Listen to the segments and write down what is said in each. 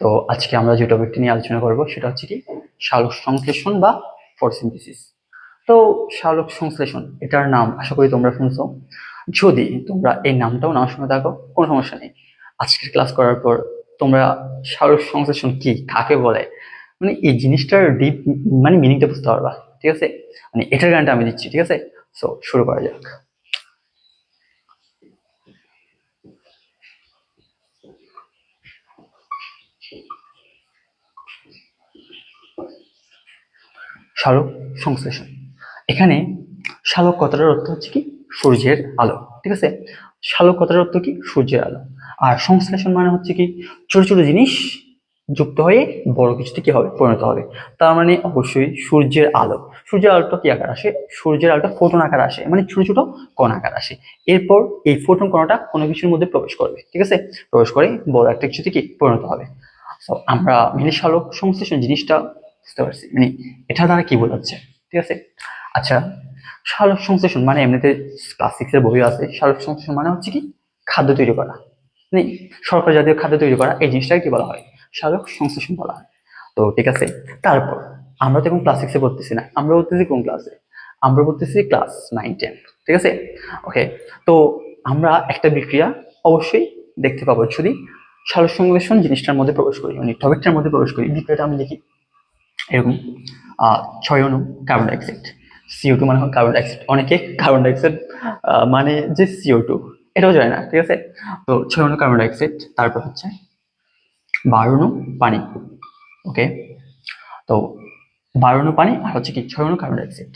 তো আজকে আমরা যে টপিকটি নিয়ে আলোচনা করব, সেটা হচ্ছে কি সালোক সংশ্লেষণ বা ফটোসিনথেসিস। তো সালোক সংশ্লেষণ, এটার নাম আশা করি তোমরা শুনছো। যদি তোমরা এই নামটাও না শুনে থাকো, কোনো সমস্যা নেই। আজকের ক্লাস করার পর তোমরা সালোক সংশ্লেষণ কি, কাকে বলে? মানে এই জিনিসটার ডিপ মানে মিনিংটা বুঝতে পারবা, ঠিক আছে? মানে এটার গানটা আমি দিচ্ছি, ঠিক আছে? সো শুরু করা যাক। শালক সংশ্লেষণ। এখানে শালক কথাটার অর্থ হচ্ছে কি? সূর্যের আলো, ঠিক আছে? শালক কথাটার অর্থ কি? সূর্যের আলো। আর সংশ্লেষণ মানে হচ্ছে কি? ছোট ছোট জিনিস যুক্ত হয়ে বড় কিছুতে কি হবে? পরিণত হবে। তার মানে অবশ্যই সূর্যের আলো। সূর্যের আলোটা কি আকার আসে? সূর্যের আলোটা ফোটন আকার আসে মানে ছোট ছোট কণ আকার আসে। এরপর এই ফোটন কণাটা কোনো কিছুর মধ্যে প্রবেশ করবে, ঠিক আছে? প্রবেশ করে বড় একটা কিছুতে কি? পরিণত হবে। আমরা মিলি শালক সংশ্লেষণ জিনিসটা। বুঝতে পারছি। মানে এটা দ্বারা কি বোঝাচ্ছে? ঠিক আছে? আচ্ছা সালোক সংশ্লেষণ মানে এমনিতে ক্লাস সিক্সের বই আছে। সালোক সংশ্লেষণ মানে হচ্ছে কি? খাদ্য তৈরি করা। মানে শর্করা জাতীয় খাদ্য তৈরি করা, এই জিনিসটাকে কি বলা হয়? সালোক সংশ্লেষণ বলা হয়। তো ঠিক আছে, তারপর আমরা তো এখন ক্লাস সিক্সে পড়তেছি না। আমরা পড়তেছি কোন ক্লাসে আমরা পড়তেছি ক্লাস নাইন টেন ঠিক আছে? ওকে তো আমরা একটা বিক্রিয়া অবশ্যই দেখতে পাবো। যদি সালোক সংশ্লেষণ জিনিসটার মধ্যে প্রবেশ করি মানে টপিকটার মধ্যে প্রবেশ করি, বিক্রিয়াটা আমি দেখি। এরকম ছয় অণু কার্বন ডাইঅক্সাইড সিও টু মানে কার্বন ডাইঅক্সাইড অনেকে কার্বন ডাইঅক্সাইড মানে যে সিও টু এটাও জানে না, ঠিক আছে? তো ছয় অনু কার্বন ডাইঅক্সাইড তারপর হচ্ছে বারো অণু পানি ওকে তো বারো অণু পানি আর হচ্ছে কি ছয় অনু কার্বন ডাইঅক্সাইড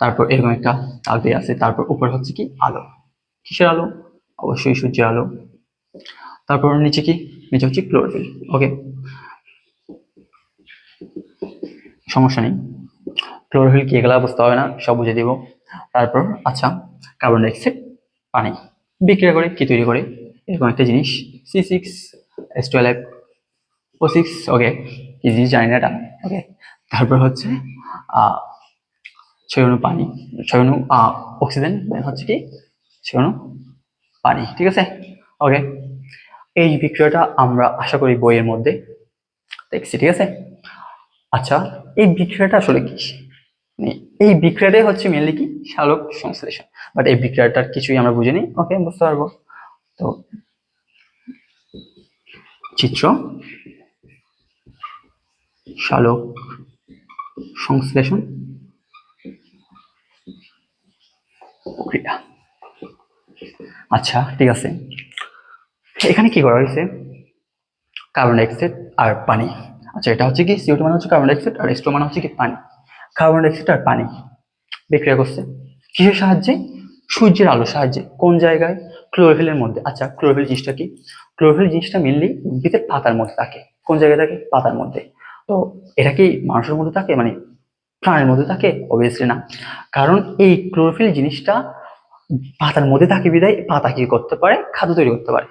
তারপর এরকম একটা তাক দিয়ে আছে, তারপর উপরে হচ্ছে কি আলো, কিসের আলো? অবশ্যই সূর্যের আলো, তারপর নিচে কি? নিচে হচ্ছে ক্লোরোফিল ওকে সমস্যা নেই। ক্লোরোফিল কি এগুলা বুঝতে হবে না সব বুঝে দিব। তারপর আচ্ছা কার্বন ডাইঅক্সাইড পানি। বিক্রিয়া করে কি তৈরি করে? এরকম একটা জিনিস C six S twelve O six okay কি জিনিস জানি না এটা। ওকে তারপর হচ্ছে আহ, ছয় অণু পানি ছয় অণু অক্সিজেন হচ্ছে কি ছয় অণু পানি ঠিক আছে? ওকে এই বিক্রিয়াটা আমরা আশা করি বইয়ের মধ্যে দেখছি ঠিক আছে? আচ্ছা এই বিক্রিয়াটা আসলে কি? মানে এই বিক্রিয়াটাই হচ্ছে মেনলি কি? শালক সংশ্লেষণ। বাট এই বিক্রিয়াটার কিছুই আমরা বুঝিনি ওকে বুঝতে পারব। তো, চিত্র। শালক সংশ্লেষণ প্রক্রিয়া। আচ্ছা ঠিক আছে। এখানে কি করা হয়েছে? কার্বন ডাইঅক্সাইড আর পানি। আচ্ছা এটা হচ্ছে কি সিও মানে হচ্ছে কার্বন ডাইঅক্সাইড আর এস মানে হচ্ছে কি পানি। কার্বন ডাইঅক্সাইড আর পানি বিক্রিয়া করছে। কিসের সাহায্যে? সূর্যের আলোর সাহায্যে। কোন জায়গায়? ক্লোরোফিলের মধ্যে। আচ্ছা ক্লোরোফিল জিনিসটা কি? ক্লোরোফিল জিনিসটা মেনলি উদ্ভিদের পাতার মধ্যে থাকে। কোন জায়গায় থাকে? পাতার মধ্যে। তো এটা কি মানুষের মধ্যে থাকে? মানে প্রাণের মধ্যে থাকে? অবভিয়াসলি না। কারণ এই ক্লোরোফিল জিনিসটা পাতার মধ্যে থাকে বিদায় পাতা কি করতে পারে? খাদ্য তৈরি করতে পারে।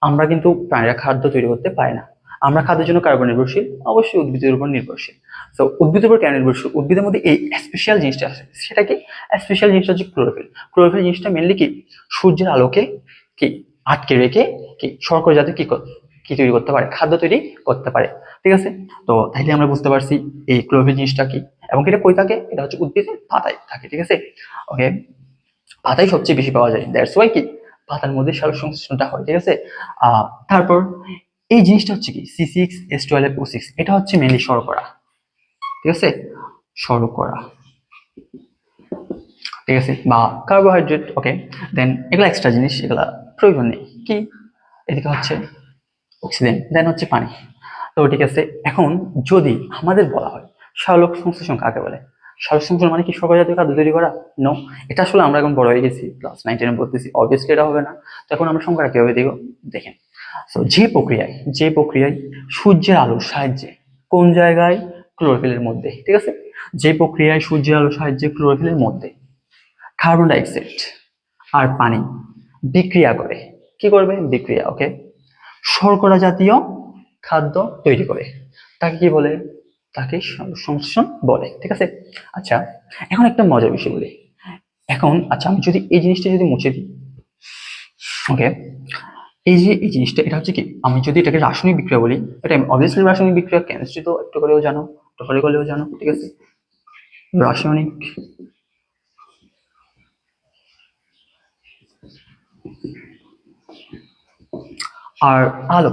আমরা কিন্তু প্রাণীরা খাদ্য তৈরি করতে পারে না। আমরা খাদ্যের জন্য কার্বন নির্ভরশীল অবশ্যই উদ্ভিদের উপর নির্ভরশীল। তো উদ্ভিদের উপর কেন নির্ভরশীল? উদ্ভিদের মধ্যে এই স্পেশাল জিনিসটা আছে। সেটা কি স্পেশাল জিনিসটা হচ্ছে ক্লোরোফিল ক্লোরোফিল জিনিসটা মেনলি কি? সূর্যের আলোকে কি? আটকে রেখে কি? শর্করা জাতীয় কি কি তৈরি করতে পারে? খাদ্য তৈরি করতে পারে। ঠিক আছে? তো তাইলে আমরা বুঝতে পারছি এই ক্লোরোফিল জিনিসটা কি? এবং এটা কই থাকে? এটা হচ্ছে উদ্ভিদের পাতায় থাকে, ঠিক আছে? ওকে পাতায় সবচেয়ে বেশি পাওয়া যায়। দ্যাটস ওয়াই কি? পাতার মধ্যে সালোক সংশ্লেষণটা হয়, ঠিক আছে? তারপর এই জিনিসটা হচ্ছে কি? C six S twelve O six এটা হচ্ছে মেনলি শর্করা। ঠিক আছে? শর্করা। ঠিক আছে? বা কার্বোহাইড্রেট ওকে দেন এগুলো এক্সট্রা জিনিস, এগুলা প্রয়োজন নেই। কি? এদিকে হচ্ছে অক্সিজেন দেন হচ্ছে পানি। তো ঠিক আছে, এখন যদি আমাদের বলা হয় সালোক সংশ্লেষণ কাকে বলে? সালোক সংশ্লেষণ মানে কি সবাই জাতীয় খাদ্য তৈরি করা? নো এটা আসলে আমরা এখন বড় হয়ে গেছি ক্লাস নাইন টেনে পড়তেছি অবভিয়াসলি এটা হবে না। তো এখন আমরা সংখ্যাটা কীভাবে দিব দেখেন। তো যে প্রক্রিয়ায় যে প্রক্রিয়ায় সূর্যের আলোর সাহায্যে, কোন জায়গায়? ক্লোরোফিলের মধ্যে, ঠিক আছে? যে প্রক্রিয়ায় সূর্যের আলোর সাহায্যে ক্লোরোফিলের মধ্যে কার্বন ডাইঅক্সাইড আর পানি বিক্রিয়া করে। কি করবে? বিক্রিয়া ওকে শর্করা জাতীয় খাদ্য তৈরি করে। তাকে কি বলে? তাকে সংশ্লেষণ বলে, ঠিক আছে? আচ্ছা এখন একটা মজার বিষয় বলি। এখন আচ্ছা আমি যদি এই জিনিসটা যদি মুছে দিই ওকে এই যে, এই জিনিসটা, এটা হচ্ছে কি? আমি যদি এটাকে রাসায়নিক বিক্রিয়া বলি, এটা অবভিয়াসলি রাসায়নিক বিক্রিয়া কেমিস্ট্রি তো একটু করেও জানো, একটু করে করলেও জানো, ঠিক আছে? রাসায়নিক আর আলো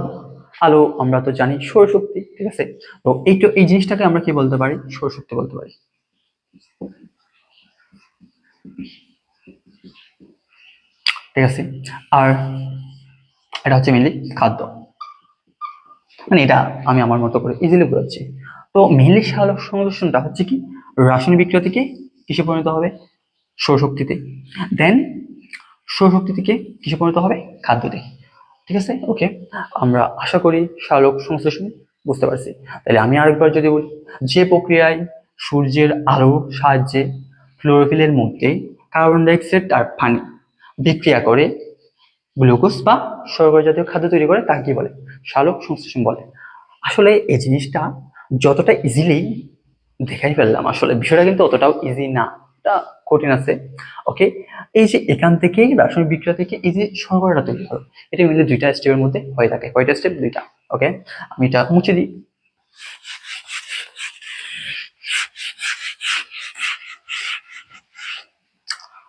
আলো আমরা তো জানি সৌরশক্তি ঠিক আছে? তো এইটা এই জিনিসটাকে আমরা কি বলতে পারি? সৌরশক্তি বলতে পারি। ঠিক আছে? আর এটা হচ্ছে মেনলি খাদ্য। মানে এটা আমি আমার মতো করে ইজিলি বোঝাচ্ছি। তো মেনলি সালোক সংশ্লেষণটা হচ্ছে কি? রাসায়নিক বিক্রিয়া থেকে কিসে পরিণত হবে? সৌরশক্তিতে। দেন সৌরশক্তি থেকে কিসে পরিণত হবে? খাদ্যতে। ঠিক আছে? ওকে আমরা আশা করি সালোক সংশ্লেষণ বুঝতে পারছি। তাহলে আমি আরেকবার যদি বলি, যে প্রক্রিয়ায় সূর্যের আলোর সাহায্যে ক্লোরোফিলের মধ্যে কার্বন ডাইঅক্সাইড আর পানি বিক্রিয়া করে গ্লুকোজ বা শর্করা জাতীয় খাদ্য তৈরি করে তা কি বলে? সালোক সংশ্লেষণ বলে। আসলে এই জিনিসটা যতটা ইজিলি দেখাই ফেললাম, আসলে বিষয়টা কিন্তু অতটাও ইজি না। এটা কঠিন আছে। ওকে এই যে এখান থেকে রাসায়নিক বিক্রিয়া থেকে এই যে শর্করাটা তৈরি হলো, এটা মিলে দুইটা স্টেপের মধ্যে হয়ে থাকে। কয়টা স্টেপ দুইটা। ওকে আমি এটা মুছে দিই।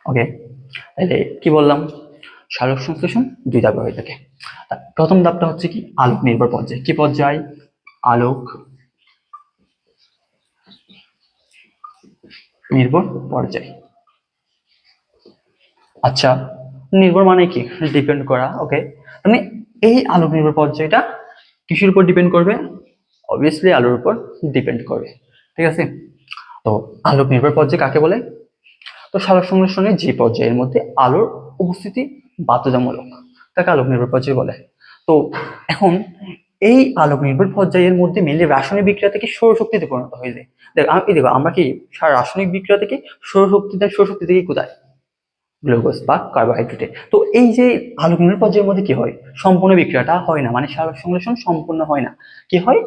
ওকে তাহলে কি বললাম? সালোক সংশ্লেষণ দুই ধাপে হয়ে থাকে। প্রথম ধাপটা হচ্ছে কি? আলোক নির্ভর পর্যায়। কি পর্যায়? আলোক নির্ভর পর্যায়। আচ্ছা নির্ভর মানে কি? ডিপেন্ড করা ওকে মানে এই আলোক নির্ভর পর্যায়টা কিসের উপর ডিপেন্ড করবে? অবভিয়াসলি আলোর উপর ডিপেন্ড করবে। ঠিক আছে? তো আলোক নির্ভর পর্যায় কাকে বলে? তো সালোক সংশ্লেষণের যে পর্যায়ের মধ্যে আলোর উপস্থিতি বাধ্যতামূলক। তাকে আলোক নির্ভর পর্যায় বলে? তো এখন এই আলোক নির্ভর পর্যায়ের মধ্যে মেনলি রাসায়নিক বিক্রিয়া থেকে সৌরশক্তিতে পরিণত হয়ে যায়। দেখ আমি দেখো, আমরা কি রাসায়নিক বিক্রিয়া থেকে সৌরশক্তি দেয় সৌরশক্তি থেকে কোথায়? গ্লুকোজ বা কার্বোহাইড্রেটে। তো এই যে আলোক নির্ভর পর্যায়ের মধ্যে কি হয়? সম্পূর্ণ বিক্রিয়াটা হয় না মানে সার সংশ্লেষণ সম্পূর্ণ হয় না। কি হয়?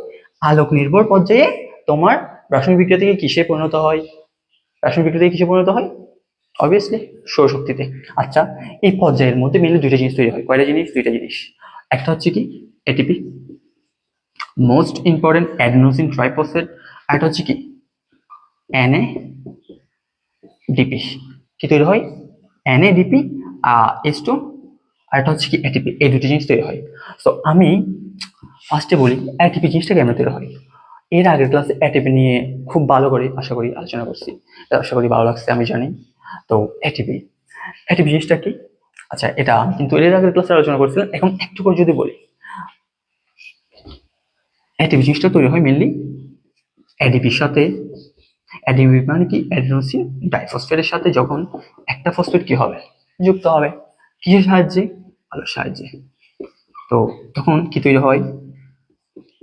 আলোক নির্ভর পর্যায়ে তোমার রাসায়নিক বিক্রিয়া থেকে কিসে পরিণত হয়? রাসায়নিক বিক্রিয়া থেকে কিসে পরিণত হয়? অবভিয়াসলি সৌরশক্তিতে আচ্ছা এই পর্যায়ের মধ্যে মিলে দুইটা জিনিস তৈরি হয়। কয়টা জিনিস? দুইটা জিনিস। একটা হচ্ছে কি? ATP most important adenosine triphosphate আর একটা হচ্ছে কি? এনএ ডিপি কি তৈরি হয়? এনএডিপি এস টু আর একটা হচ্ছে কি? এটিপি এই দুটি জিনিস তৈরি হয়। সো আমি ফার্স্টে বলি এটিপি জিনিসটা কেমন তৈরি হয়? এর আগের ক্লাসে এটিপি নিয়ে খুব ভালো করে আশা করি আলোচনা করছি। এটা আশা করি ভালো লাগছে, আমি জানি। তো এটিপি এটিপি জিনিসটা কি? আচ্ছা এটা আমি কিন্তু এর আগের ক্লাসে আলোচনা করছিলাম, এখন একটু করে যদি বলি। এটিপি জিনিসটা তৈরি হয় মেনলি এডিপির সাথে এডিপি মানে কি? অ্যাডিনোসিন ডাইফসফেটের সাথে যখন একটা ফসফেট কি হবে? যুক্ত হবে। কিসের সাহায্যে? আলোর সাহায্যে। তো তখন কি তৈরি হয়?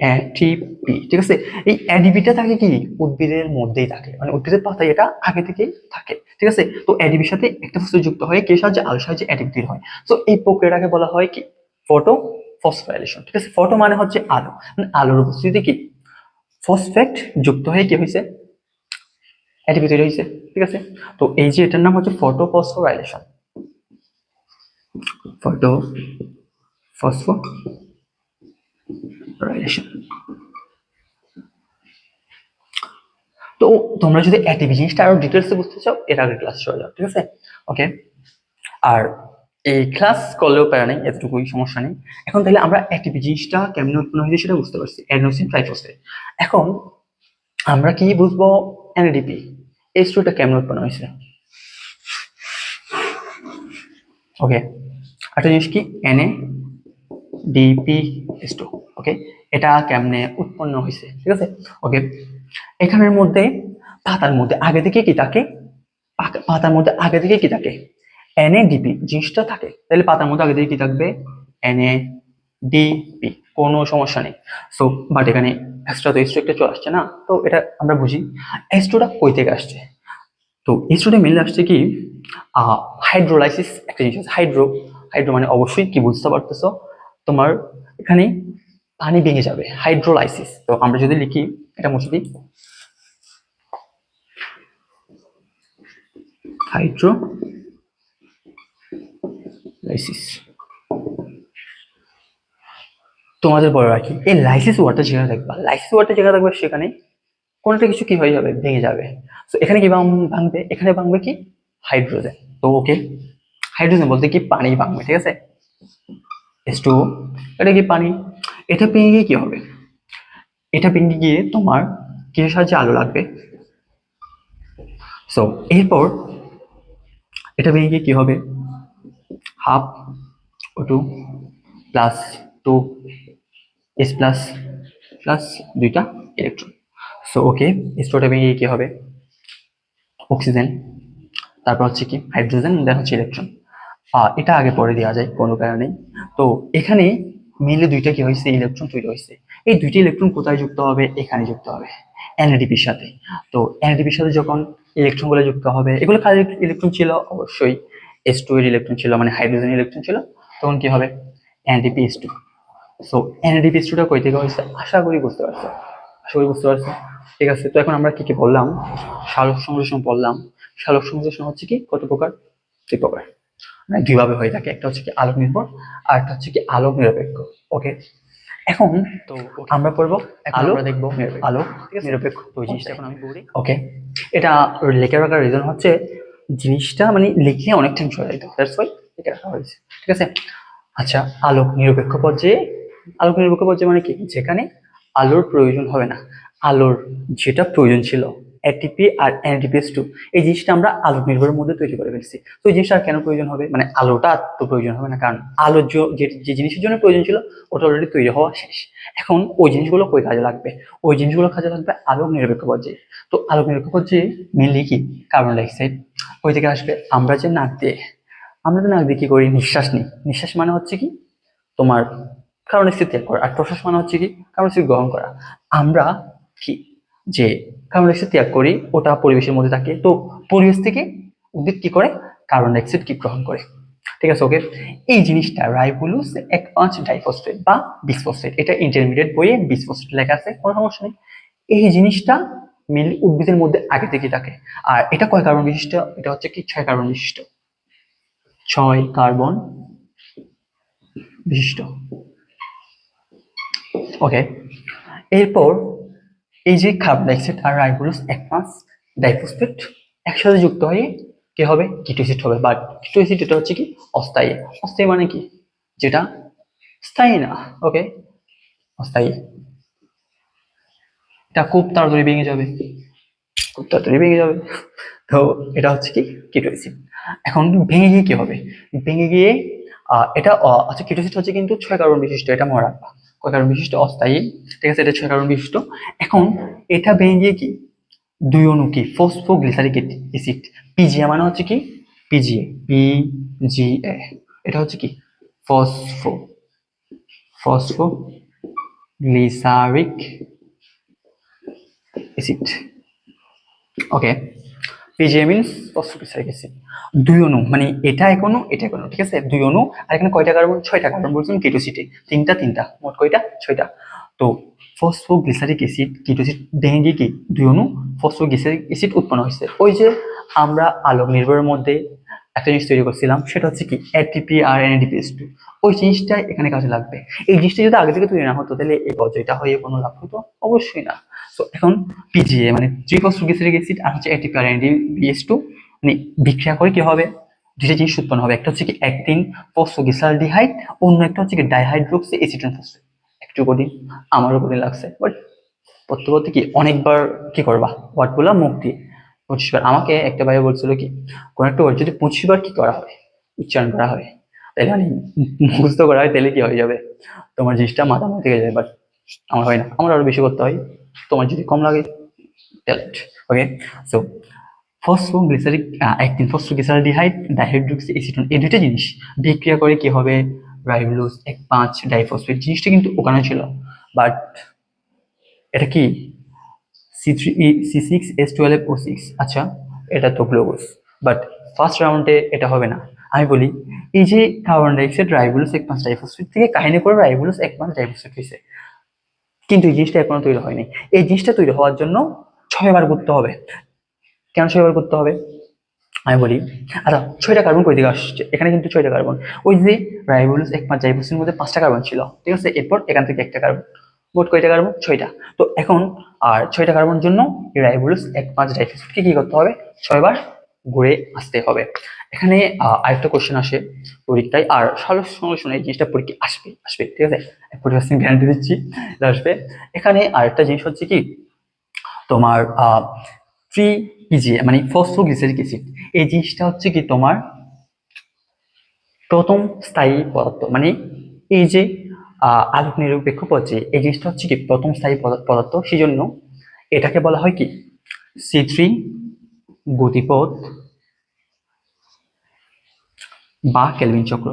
অ্যাটিপি ঠিক আছে? এই অ্যাডিপিটা থাকে কি? উদ্ভিদের মধ্যেই থাকে। মানে উদ্ভিদের পাতায় এটা আগে থেকেই থাকে, ঠিক আছে? তো অ্যাডিপির সাথে একটা ফসফেট যুক্ত হয় কে সাহায্যে, আলোর সাহায্যে অ্যাডিপি হয়। তো এই প্রক্রিয়াটাকে বলা হয় কি? ফটো ফসফোরাইলেশন ঠিক আছে? ফটো মানে হচ্ছে আলো। মানে আলোর উপস্থিতি কি? ফসফেট যুক্ত হয়ে কি হয়েছে? অ্যাটিপি তৈরি হয়েছে, ঠিক আছে? তো এই যে এটার নাম হচ্ছে ফটো ফসফোরাইলেশন ফটো ফসফোরাইলেশন তো তোমরা যদি অ্যাটিপি জিনিসটা আরও ডিটেলসে বুঝতে চাও, এর আগের ক্লাস চলে যাও, ঠিক আছে? ওকে আর এই ক্লাস করলেও প্যারা নেই, এতটুকুই সমস্যা নেই। এখন তাহলে আমরা অ্যাটিপি জিনিসটা কেমন উৎপন্ন হয়েছে সেটা বুঝতে পারছি। অ্যাডনোসিন ট্রাইফসফেট এখন আমরা কি বুঝব? এনএডিপি এই স্টুটা কেমন উৎপন্ন হয়েছে? ওকে একটা জিনিস কি? এনএ ডিপি স্টু ওকে এটা কেমনে উৎপন্ন হয়েছে ঠিক আছে? ওকে এখানের মধ্যে পাতার মধ্যে, আগে থেকে কি থাকে? পাতার মধ্যে আগে থেকে কি থাকে? এনএডিপি জিনিসটা থাকে। তাহলে পাতার মধ্যে আগে থেকে কি থাকবে? এনএ ডিপি কোনো সমস্যা নেই। সো বাট এখানে এক্সট্রা তো এক্সট্রা একটা চলে আসছে না? তো এটা আমরা বুঝি। এক্সট্রাটা কই থেকে আসছে? তো এক্সট্রাটা মেনলি আসছে কি? হাইড্রোলাইসিস একটা জিনিস হাইড্রো হাইড্রো মানে অবশ্যই কি বুঝতে পারতেছো? তোমার এখানে পানি ভেঙে যাবে হাইড্রোলাইসিস তো আমরা যদি লিখি, এটা মুছে দিই। হাইড্রো লাইসিস তোমাদের বলে রাখি, এই লাইসিস ওয়ার্ডটা যেখানে থাকবে লাইসিস ওয়ার্ডটা যেখানে থাকবে সেখানে কোনো একটা কিছু কি হয়ে যাবে, ভেঙে যাবে। তো এখানে কি ভাঙ- ভাঙবে? এখানে ভাঙবে কি? হাইড্রোজেন তো ওকে হাইড্রোজেন বলতে কি পানি ভাঙবে, ঠিক আছে? এস টু এটা কি পানি? এটা ভেঙে গিয়ে কি হবে? এটা ভেঙে গিয়ে তোমার কিসের সাহায্যে আলো লাগবে? সো এরপর এটা ভেঙে গিয়ে কি হবে? Half O two plus two S plus plus দুইটা ইলেকট্রন সো ওকে স্টোটা ভেঙে গিয়ে কি হবে? অক্সিজেন তারপর হচ্ছে কি? হাইড্রোজেন দেন হচ্ছে ইলেকট্রন এটা আগে পরে দেওয়া যায়, কোনো কারণে। তো এখানে মেনলি দুইটা কি হয়েছে? ইলেকট্রন তৈরি হয়েছে। এই দুইটা ইলেকট্রন কোথায় যুক্ত হবে? এখানে যুক্ত হবে। এনএডিপির সাথে। তো এনএডিপির সাথে যখন ইলেকট্রনগুলো যুক্ত হবে, এগুলো কার ইলেকট্রন ছিল? অবশ্যই এস টু এর ইলেকট্রন ছিল মানে হাইড্রোজেন ইলেকট্রন ছিল। তখন কি হবে? NADP S two so NADP S টুটা কই থেকে হয়েছে? আশা করি বুঝতে পারছ। আশা করি বুঝতে পারছ। ঠিক আছে, তো এখন আমরা কি কি বললাম? সালোক সংশ্লেষণ বললাম। সালোক সংশ্লেষণ হচ্ছে কি? কত প্রকার? দুই প্রকার। দুইভাবে হয়ে থাকে। একটা হচ্ছে কি আলোক নির্ভর আর একটা হচ্ছে কি আলোক নিরপেক্ষ। ওকে এখন তো আমরা পড়ব আলো দেখব আলোক নিরপেক্ষ ওই জিনিসটা এখন আমি বলি। ওকে এটা লিখে রাখার রিজন হচ্ছে জিনিসটা মানে লিখলে অনেক টাইম চলে যেত। দ্যাটস ওয়াই লিখে রাখা হয়েছে। ঠিক আছে? আচ্ছা আলোক নিরপেক্ষ পর্যায়ে আলোক নিরপেক্ষ পর্যায়ে মানে কি? যেখানে আলোর প্রয়োজন হবে না। আলোর যেটা প্রয়োজন ছিল এটিপি আর এনটিপিএস টু এই জিনিসটা আমরা আলো নির্ভরের মধ্যে তৈরি করে ফেলছি। তো এই জিনিসটা কেন প্রয়োজন হবে? মানে আলোটা তো প্রয়োজন হবে না, কারণ আলোর জ- যে যে জিনিসের জন্য প্রয়োজন ছিল, ওটা অলরেডি তৈরি হওয়া শেষ। এখন ওই জিনিসগুলো কই কাজে লাগবে? ওই জিনিসগুলো কাজে লাগবে আলোক নিরপেক্ষ পর্যায়ে তো আলোক নিরপেক্ষ পর্যায়ে মেনলি কি? কার্বন ডাইঅক্সাইড ওই থেকে আসবে আমরা যে নাক দিয়ে, আমরা তো নাক দিয়ে কি করি? নিঃশ্বাস নিই। নিঃশ্বাস মানে হচ্ছে কি? তোমার কার্বন ডাইঅক্সাইড ত্যাগ করা। আর প্রশ্বাস মানে হচ্ছে কি? কার্বন ডাইঅক্সাইড গ্রহণ করা। আমরা কি? যে কার্বন ডাইঅক্সাইড ত্যাগ করি, ওটা পরিবেশের মধ্যে থাকে। তো পরিবেশ থেকে উদ্ভিদ কি করে? কার্বন ডাইঅক্সাইড কি গ্রহণ করে? ঠিক আছে, ওকে? এই জিনিসটা রাইবোলুস এক পাঁচ ডাইফসফেট বা বিসফসফেট, এটা ইন্টারমিডিয়েট বইয়ে বিসফসফেট লেখা আছে, কোনো সমস্যা নেই। এই জিনিসটা মেনলি উদ্ভিদের মধ্যে আগে থেকে থাকে। আর এটা কয় কার্বন বিশিষ্ট? এটা হচ্ছে কি? ছয় কার্বন বিশিষ্ট। ছয় কার্বন বিশিষ্ট। ওকে? এরপর এই যে কার্বন ডাইঅক্সাইড আর রাইবোলুস এক পাঁচ ডাইফসফেট একসাথে যুক্ত হয়ে কি হবে? কিটোসিড হবে। বাট কিটোসিড এটা হচ্ছে কি? অস্থায়ী। অস্থায়ী মানে কি? যেটা স্থায়ী না ওকে অস্থায়ী। এটা খুব তাড়াতাড়ি ভেঙে যাবে। খুব তাড়াতাড়ি ভেঙে যাবে। তো এটা হচ্ছে কি? কিটোসিড এখন ভেঙে গিয়ে কি হবে? ভেঙে গিয়ে এটা আচ্ছা কিটোসিড হচ্ছে কিন্তু ছয় কার্বন বিশিষ্ট, এটা মনে রাখবা কার্বন বিশিষ্ট অস্থায়ী। ঠিক আছে, এটা ছয় কার্বন বিশিষ্ট। এখন এটা ভেঙে কি? দুই অণু কি? ফসফোগ্লিসারিক অ্যাসিড পিজিএ মানে হচ্ছে কি? পিজিএ পিজিএ এটা হচ্ছে কি? Phospho phospho glyceric acid okay PGA means phosphoglyceric acid দুই অণু মানে এটা এক অণু এটা এক অণু ঠিক আছে? দুই অণু আর এখানে কয়টা কার্বন? ছয়টা কার্বন বলছেন কেটোসিটে তিনটা তিনটা, মোট কয়টা? ছয়টা। তো ফসফোগ্লিসারিক অ্যাসিড কিটোসিড ভেঙে গিয়ে কি দুই অণু ফসফোগ্লিসারিক অ্যাসিড উৎপন্ন হয়েছে। ওই যে আমরা আলোক নির্ভরের মধ্যে একটা জিনিস তৈরি করছিলাম, সেটা হচ্ছে কি? এটিপি আর এনএডিপিএস টু ওই জিনিসটা এখানে কাজে লাগবে। এই জিনিসটা যদি আগে থেকে তৈরি না হতো, তাহলে এই পর্যায়টা হয়ে কোনো লাভ হতো? অবশ্যই না। তো এখন পিজিএ মানে ট্রিফসফোগ্লিসারিক অ্যাসিড আর হচ্ছে এটিপি আর এনএডিপিএস টু মানে বিক্রিয়া করে কি হবে? দুইটা জিনিস উৎপন্ন হবে। একটা হচ্ছে কি একদিন ফসফোগ্লিসালডিহাইড অন্য একটা হচ্ছে কি ডাইহাইড্রোক্সি এসিটেন ফসফেট একটু কঠিন আমারও কঠিন লাগছে। বাট পড়তে কি, অনেকবার কি করবা? ওয়ার্ডগুলো মুখ দিয়ে। আমাকে একটা ভাই বলছিল কি, কোন একটা ওয়ার্ড যদি পঁচিশ বার কি করা হয়, উচ্চারণ করা হয়, তাহলে মানে মুখস্থ করা হয়, তাহলে কি হয়ে যাবে? তোমার জিনিসটা মাথা থেকে যাবে বাট আমার হয় না। আমার আরও বেশি করতে হয়। তোমার যদি কম লাগে ওকে সো ফসফোগ্লিসারিক একদিন ফসফোগ্লিসালডিহাইড ডাইহাইড্রোক্সি এসিটন এই দুইটা জিনিস বিক্রিয়া করে কি হবে? রাইবোলোজ এক পাঁচ ডাইফসফেট জিনিসটা কিন্তু ওখানে ছিল। বাট এটা কি? C three C six S twelve O six আচ্ছা এটা তো গ্লোবোস বাট ফার্স্ট রাউন্ডে এটা হবে না। আমি বলি, এই যে কার্বন ডাইঅক্সাইড রাইবোলোস এক পাঁচ ডাইফসফেট থেকে কাহিনী করে রাইবোলোস এক পাঁচ ডাইফসফেট হয়েছে কিন্তু এই জিনিসটা এখনও তৈরি হয়নি। এই জিনিসটা তৈরি হওয়ার জন্য ছয়বার করতে হবে। কেন ছয়বার করতে হবে? আমি বলি আচ্ছা ছয়টা কার্বন কই দিকে আসছে? এখানে কিন্তু ছয়টা কার্বন ওই যে রাইবোলস পাঁচ জাইবোসের মধ্যে পাঁচটা কার্বন ছিল। ঠিক আছে? এরপর এখান থেকে একটা কার্বন মোট কয়টা কার্বন ছয়টা। তো এখন আর ছয়টা কার্বন জন্য রাইবোলস এক পাঁচ ডাইফসফেটকে কি করতে হবে? ছয়বার ঘুরে আসতে হবে। এখানে আরেকটা কোশ্চেন আসে পরীক্ষায়। আর সালো সঙ্গে এই জিনিসটা পরীক্ষা আসবে আসবে, ঠিক আছে? পার্সেন্ট গ্যারান্টি দিচ্ছি আসবে। এখানে আরেকটা জিনিস হচ্ছে কি, তোমার ফ্রি পিজি মানে ফসফোগ্লিসারিক অ্যাসিড এই জিনিসটা হচ্ছে কি তোমার প্রথম স্থায়ী পদার্থ। মানে এই যে আলোক নিরপেক্ষ পর্যায়ে এই জিনিসটা হচ্ছে কি প্রথম স্থায়ী পদা- পদার্থ। সেই জন্য এটাকে বলা হয় কি সি থ্রি গতিপথ বা কেলভিন চক্র।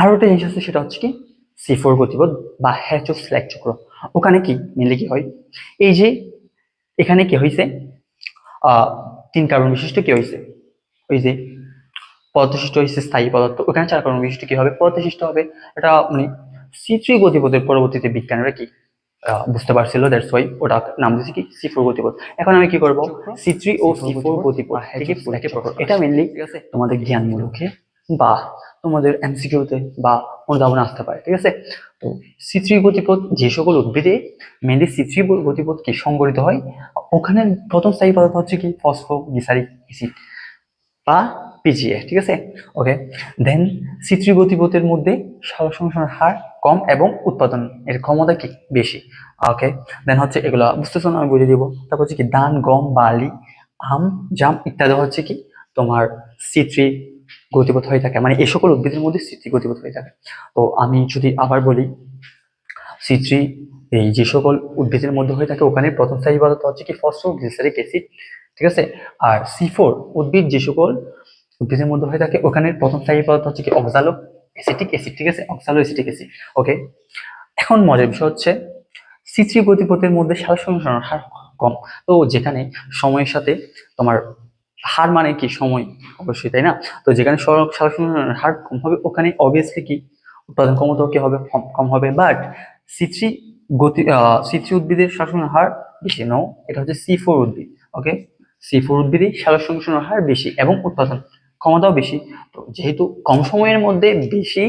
আরও একটা জিনিস আছে, সেটা হচ্ছে কি সি ফোর গতিপথ বা হ্যাচো স্ল্যাক চক্র। ওখানে কি মেনলি কি হয়, এই যে এখানে কি হয়েছে তিন কার্বন বিশিষ্ট কি হয়েছে ওই যে পদার্থশিষ্ট হয়েছে স্থায়ী পদার্থ। ওখানে চার কার্বন বিশিষ্ট কি হবে পদার্থশিষ্ট হবে, এটা মানে সি থ্রি গতিপথের পরবর্তীতে বিজ্ঞানীরা কি বুঝতে পারছিল দ্যাটস ওয়াই ওটা নাম দিয়েছে কি? সি ফোর গতিপথ। এখন আমি কি করব? C three O C four গতিপথ থেকে এটা মেনলি ঠিক আছে। তোমাদের জ্ঞানমূলকে। বা তোমাদের এমসিকিউতে বা অনুধাবনে আসতে পারে ঠিক আছে? তো সি থ্রি গতিপথ যে সকল উদ্ভিদে মেনলি সি থ্রি গতিপথ কি সংগঠিত হয়? ওখানে প্রথম স্থায়ী পদার্থ হচ্ছে কি? ফসফো গ্লিসারিক অ্যাসিড বা পিজিএ ঠিক আছে? ওকে দেন সি থ্রি গতিপথের মধ্যে সালোকসংশ্লেষণের হার কম এবং উৎপাদন, এর ক্ষমতা কি বেশি? ওকে দেন হচ্ছে এগুলো বুঝতেছো না, আমি বুঝিয়ে দিব। তারপর হচ্ছে কি, ধান, গম, বালি, আম, জাম ইত্যাদি হচ্ছে কি তোমার সি থ্রি গতিপথ হয়ে থাকে। মানে এই সকল উদ্ভিদের মধ্যে সি থ্রি গতিপথ হয়ে থাকে। তো আমি যদি আবার বলি সি থ্রি এই যে সকল উদ্ভিদের মধ্যে হয়ে থাকে, ওখানে প্রথম স্থায়ী পদার্থ হচ্ছে কি ফসফোগ্লিসারিক অ্যাসিড ঠিক আছে? আর সি ফোর উদ্ভিদ যে সকল উদ্ভিদের মধ্যে হয়ে থাকে, ওখানে প্রথম স্থায়ী পদার্থ হচ্ছে কি অক্সালো অ্যাসিটিক অ্যাসিড ঠিক আছে? অক্সালো অ্যাসিটিক অ্যাসিড ওকে এখন মজার বিষয় হচ্ছে সি থ্রি গতিপথের মধ্যে সার সংশোধনের হার কম। তো যেখানে সময়ের সাথে তোমার হার মানে কি? সময়, অবশ্যই, তাই না? তো যেখানে সার হার কম হবে, ওখানে অবভিয়াসলি কি? উৎপাদন ক্ষমতাও কি হবে? কম হবে বাট সিচ্রি গতি সিচ্রি উদ্ভিদের শাসনের হার বেশি নো এটা হচ্ছে সি ফোর উদ্ভিদ ওকে সি ফোর উদ্ভিদে সার সংশোধনের হার বেশি এবং উৎপাদন ক্ষমতাও বেশি। তো যেহেতু কম সময়ের মধ্যে বেশি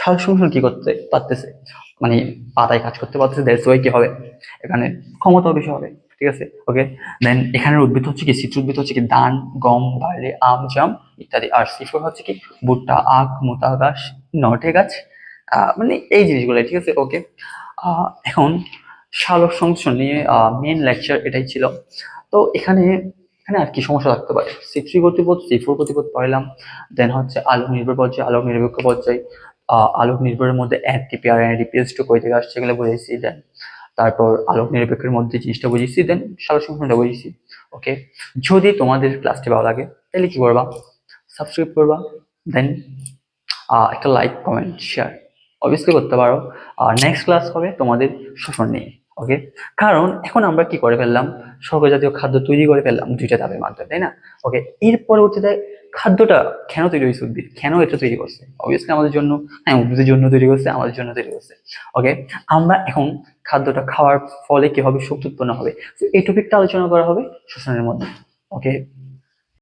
সংশোধন কি করতে পারতেছে? মানে পাতায় কাজ করতে পারতেছে দ্যাটস ওয়াই কি হবে? এখানে ক্ষমতাও বেশি হবে, ঠিক আছে? ওকে দেন এখানের উদ্ভিদ হচ্ছে কি? শীত উদ্ভিদ হচ্ছে কি? ধান, গম, বার্লি, আম, জাম ইত্যাদি। আর সিফর হচ্ছে কি? ভুট্টা, আখ মোতা গাছ নটে গাছ মানে এই জিনিসগুলো ঠিক আছে? ওকে এখন সালোক সংশ্লেষণ নিয়ে মেন লেকচার এটাই ছিল। তো এখানে এখানে আর কি সমস্যা থাকতে পারে। সি থ্রি গতিপথ সি ফোর গতিপথ পড়লাম দেন হচ্ছে আলোক নির্ভর পর্যায়ে, আলোক নিরপেক্ষ পর্যায়ে। আলোক নির্ভরের মধ্যে এনটিপি আর এনডিপিএস টু কই থেকে আসছে এগুলো বুঝেছি দেন তারপর আলোক নিরপেক্ষের মধ্যে জিনিসটা বুঝেছি দেন সালোক সংশ্লেষণটা বুঝেছি ওকে যদি তোমাদের ক্লাসটি ভালো লাগে তাহলে কি করবা? সাবস্ক্রাইব করবা দেন একটা লাইক কমেন্ট শেয়ার অবভিয়াসলি করতে পারো। আর নেক্সট ক্লাস হবে তোমাদের শোষণ নিয়ে। ওকে কারণ এখন আমরা কি করে ফেললাম? সরকার জাতীয় খাদ্য তৈরি করে ফেললাম দুইটা ধাপের মাধ্যমে, তাই না? ওকে এর পরবর্তীতে খাদ্যটা কেন তৈরি হয়েছে উদ্ভিদ? কেন এটা তৈরি করছে? অবভিয়াসলি আমাদের জন্য হ্যাঁ উদ্ভিদের জন্য তৈরি করছে, আমাদের জন্য তৈরি করছে। ওকে আমরা এখন খাদ্যটা খাওয়ার ফলে কি হবে? শক্তি উৎপন্ন হবে। তো এই টপিকটা আলোচনা করা হবে শোষণের মধ্যে। ওকে